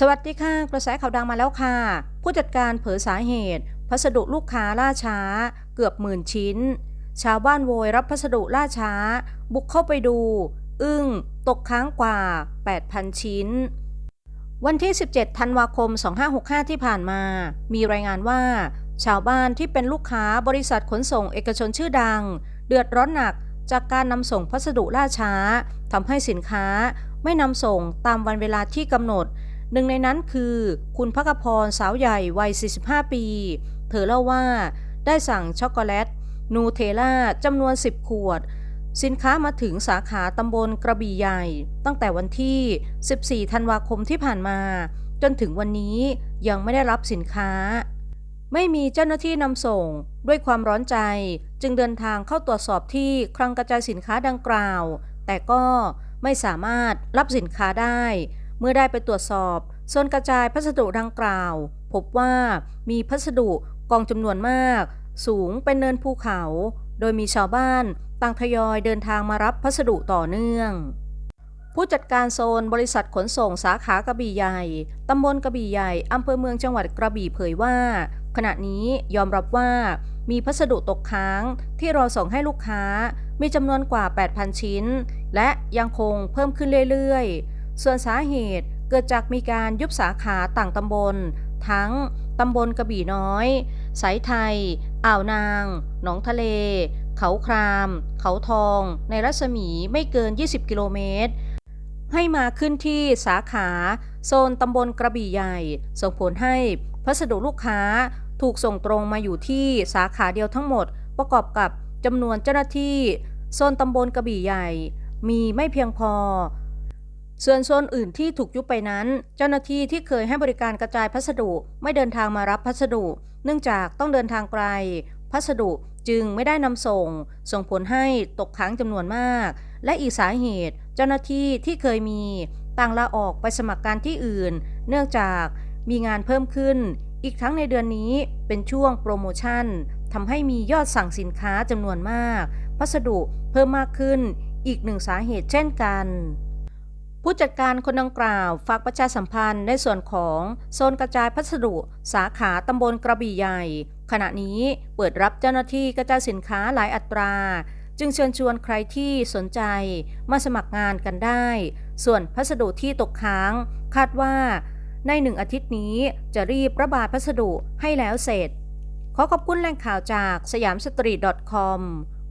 สวัสดีค่ะ กระแสข่าวดังมาแล้วค่ะ ผู้จัดการเผยสาเหตุ พัสดุลูกค้าล่าช้า เกือบหมื่นชิ้น ชาวบ้านโวยรับพัสดุล่าช้า บุกเข้าไปดู อึ้ง ตกค้างกว่า 8,000 ชิ้น วันที่ 17 ธันวาคม 2565 ที่ผ่านมา มีรายงานว่า ชาวบ้านที่เป็นลูกค้าบริษัทขนส่งเอกชนชื่อดัง เดือดร้อนหนักจากการนำส่งพัสดุล่าช้าทำให้สินค้าไม่นำส่งตามวันเวลาที่กำหนด หนึ่งในนั้นคือคุณพักพรสาวใหญ่วัย 45 ปี เธอเล่าว่าได้สั่งช็อกโกแลต นูเทล่าจำนวน 10 ขวด สินค้ามาถึงสาขาตำบลกระบี่ใหญ่ ตั้งแต่วันที่ 14 ธันวาคมที่ผ่านมา จนถึงวันนี้ยังไม่ได้รับสินค้า ไม่มีเจ้าหน้าที่นำส่งด้วยความร้อนใจจึงเดินทางเข้าตรวจสอบที่คลังกระจายสินค้าดังกล่าว แต่ก็ไม่สามารถรับสินค้าได้ เมื่อได้ไปตรวจสอบโซนกระจายพัสดุดังกล่าว พบว่ามีพัสดุกองจำนวนมาก สูงเป็นเนินภูเขา โดยมีชาวบ้านต่างทยอยเดินทางมารับพัสดุต่อเนื่อง ผู้จัดการโซนบริษัทขนส่งสาขากระบี่ใหญ่ ตำบลกระบี่ใหญ่ อำเภอเมืองจังหวัดกระบี่เผยว่า ขณะนี้ยอมรับว่ามีพัสดุตกค้างที่รอส่งให้ลูกค้ามีจำนวนกว่า 8,000 ชิ้น และยังคงเพิ่มขึ้นเรื่อยๆ ส่วนสาเหตุเกิดจากมีการยุบสาขาต่างตำบล ทั้งตำบลกระบี่น้อย สายไทย อ่าวนาง หนองทะเล เขาคราม เขาทอง ในรัศมีไม่เกิน 20 กิโลเมตร ให้มาขึ้นที่สาขา โซนตำบลกระบี่ใหญ่ ส่งผลให้พัสดุลูกค้าถูกส่งตรงมาอยู่ที่สาขาเดียวทั้งหมด ประกอบกับจำนวนเจ้าหน้าที่ โซนตำบลกระบี่ใหญ่ มีไม่เพียงพอ ส่วนโซนอื่นที่ถูกยุบไปนั้น เจ้าหน้าที่ที่เคยให้บริการกระจายพัสดุไม่เดินทางมารับพัสดุ เนื่องจากต้องเดินทางไกล พัสดุจึงไม่ได้นำส่ง ส่งผลให้ตกค้างจำนวนมาก และอีกสาเหตุ เจ้าหน้าที่ที่เคยมีต่างลาออกไปสมัครการที่อื่น เนื่องจากมีงานเพิ่มขึ้น อีกทั้งในเดือนนี้เป็นช่วงโปรโมชั่นทำให้มียอดสั่งสินค้าจำนวนมาก พัสดุเพิ่มมากขึ้น อีกหนึ่งสาเหตุเช่นกัน ผู้จัดการคนดังกล่าวฝากประชาสัมพันธ์ในส่วนของโซนกระจายพัสดุ สาขาตำบลกระบี่ใหญ่ ขณะนี้เปิดรับเจ้าหน้าที่กระจายสินค้าหลายอัตรา จึงเชิญชวนใครที่สนใจมาสมัครงานกันได้ ส่วนพัสดุที่ตกค้าง คาดว่า ในหนึ่งอาทิตย์นี้จะรีบระบายพัสดุให้แล้วเสร็จ ขอขอบคุณแหล่งข่าวจากสยามสตรีท .com